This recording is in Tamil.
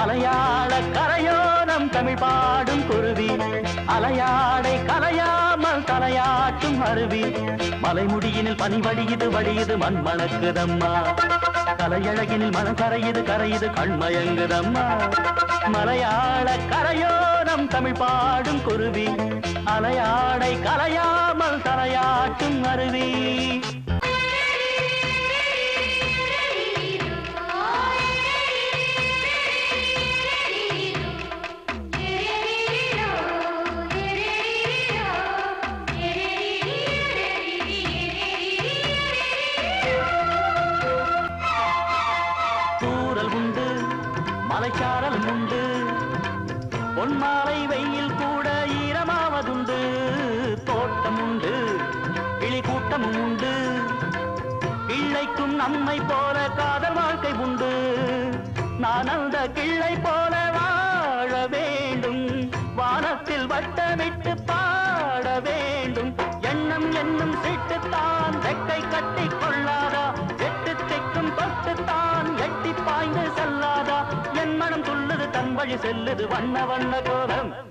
மலையாள கரையோரம் தமிழ் பாடும் குருவி. அலையாடை கலையாமல் தலையாட்டும் அருவி. மலைமுடியினில் பனி வடியுது வடியுது மண் மணக்குதம்மா. கலையழகினில் மனம் கரையுது கரையுது கண்மயங்குதம்மா மலையாள கரையோரம் தமிழ் பாடும் குருவி. அலையாடை கலையாமல் தலையாட்டும் அருவி. தூரல் உண்டு மலைச்சாரல் உண்டு. பொன்மாலை வெயில் கூட ஈரமாவதுண்டு. தோட்டம் உண்டு கிளி கூட்டமும் உண்டு. பிள்ளைக்கும் நம்மை போல காதல் வாழ்க்கை உண்டு. நான் அந்த கிள்ளை போல வாழ வேண்டும். வானத்தில் வட்டமிட்டு பாட வேண்டும். எண்ணம் என்னும் சீட்டுத்தான் தன் வழி செல்லுது வண்ண வண்ண கோலம்.